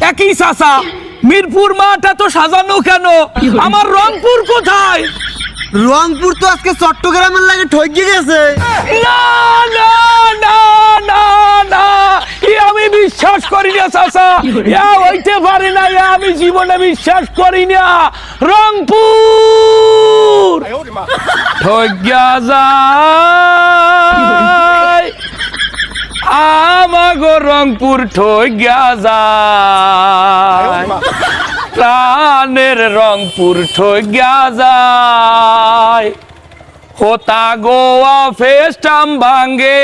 একই চাচা মিরপুর মাঠটা তো সাজানো কেন? আমার রংপুর কোথায়? রংপুর তো আজকে চট্টগ্রামের লাগে ঠকে গেছে। না না না না না আমি বিশ্বাস করি না চাচা। এ হইতে পারে না এ আমি জীবনে বিশ্বাস করি না। রংপুর! ঠগিয়া যায়। আমাগো রংপুর যায়। প্রাণের রংপুর ঠগিয়া যায়। হোতা গোয়া ফেস্টাম ভাঙ্গে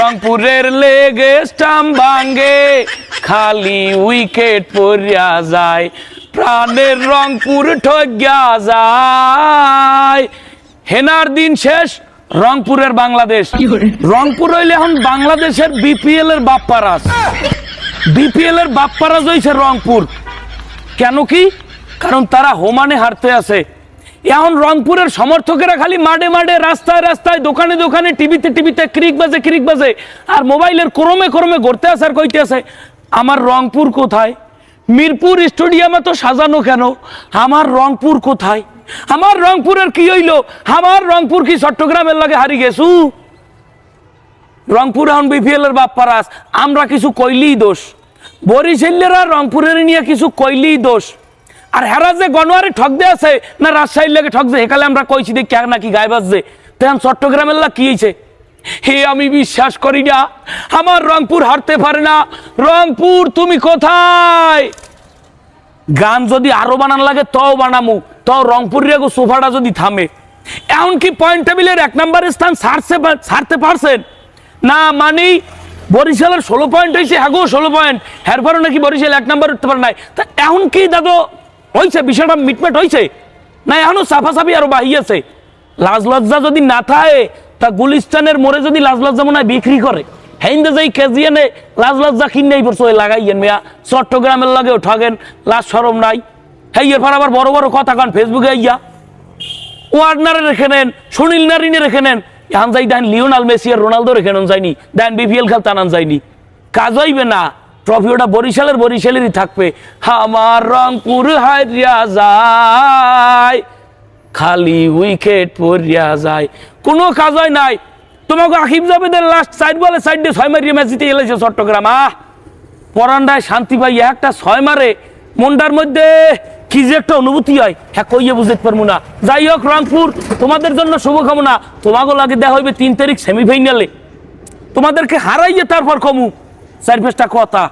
রংপুরের লেগে স্টাম ভাঙ্গে খালি উইকেট পড়িয়া যায়। প্রাণের রংপুর ঠগিয়া যায়। হেনার দিন শেষ রংপুরের বাংলাদেশ। রংপুর হইলে এখন বাংলাদেশের বিপিএল এর বাপ্পারাস বিপিএল এর বাপ্পারাজ হইছে রংপুর। কেন কি? কারণ তারা হোমানে হারতে আছে। এখন রংপুরের সমর্থকেরা খালি মাঠে মাঠে রাস্তায় রাস্তায় দোকানে দোকানে টিভিতে টিভিতে ক্রিক বাজে ক্রিক বাজে আর মোবাইলের ক্রমে ক্রমে ঘুরতে আছে আর কইতে আছে। আমার রংপুর কোথায়? মিরপুর স্টেডিয়ামে তো সাজানো কেন? আমার রংপুর কোথায়? আমার রংপুরের কি হইল? আমার রংপুর কি চট্টগ্রামের লাগে হারি গেছু? রংপুর এখন বিপিএল এর বাপ্পারাস আমরা কিছু কইলেই দোষ। বরিশালেরা রংপুরের নিয়ে কিছু কইলেই দোষ। আর হেরা যে গনোয়ারে ঠক দে আছে, না রাজশাহীর লাগে ঠক দে হেকালে আমরা কইছি দেখ নাকি গায়ে বাজছে। তেমন চট্টগ্রামের লাগ কি হয়েছে হে, আমি বিশ্বাস করি না। আমার রংপুর হারতে পারে না। রংপুর, তুমি কোথায়? গান যদি আরও বানান লাগে, তও বানামু। তও রংপুরের গো সোফাটা যদি থামে। এমনকি পয়েন্ট টেবিলের এক নম্বর স্থান ছাড়ছে ছাড়তে পারছেন। না মানে বরিশালের ষোলো পয়েন্ট হয়েছে হ্যাঁ গো ষোলো পয়েন্ট হেরপরও নাকি বরিশাল এক নম্বর উঠতে পারে নাই। তা এখন কি দাদু, হয়েছে, বিষয়টা মিটমেট হয়েছে। না, এখনও সাফাসাফি আরও বাহিয়েছে। লাজ লজ্জা যদি না থাকে তা গুলিস্তানের মোড়ে যদি লাজ লজ্জা মনে হয় বিক্রি করে হেন্দে যাই কেজি এনে লাজ লজ্জা কিনেই পড়ছো ওই লাগাইয়েন মিয়া। চট্টগ্রামের লাগেও ঠগেন, লাজ সরম নাই। হেই, এরপর আবার বড় বড় কথা কান ফেসবুকে আইয়া। ওয়ার্নারে রেখে নেন, সুনীল নারিনে রেখে নেন। এখন যাই দেন, লিওনাল মেসি আর রোনালদো রেখে নেন যায়নি দেন বিপিএল খেলতে আনান যায়নি কাজ হইবে না। ট্রফি ওটা বরিশালের বরিশালেরই থাকবে। আমার রংপুর হারিয়া যায়। খালি উইকেট পড়িয়া যায়। কোনো কাজ হয় নাই। তোমাকে আকিব জাবেদের লাস্ট সাইড বলে সাইড দিয়ে ছয় মারিয়ে ম্যাচ জিতে গেলেছে চট্টগ্রাম। আহ! পরান্ডায় শান্তি পাই একটা ছয় মারে। মনটার মধ্যে কি যে একটা অনুভূতি হয়। হ্যাঁ কইয়ে বুঝতে পারব না। যাই হোক রংপুর তোমাদের জন্য শুভকামনা। তোমাকে লাগে দেখা হইবে তিন তারিখ সেমিফাইনালে তোমাদেরকে হারাইয়ে তারপর কমু। চার পাঁচটা কথা।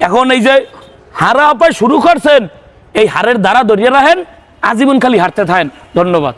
এখন এই যে হারা আপায় শুরু করছেন, এই হারের দ্বারা দরিয়ে রাখেন। আজীবন খালি হারতে থাকেন। ধন্যবাদ।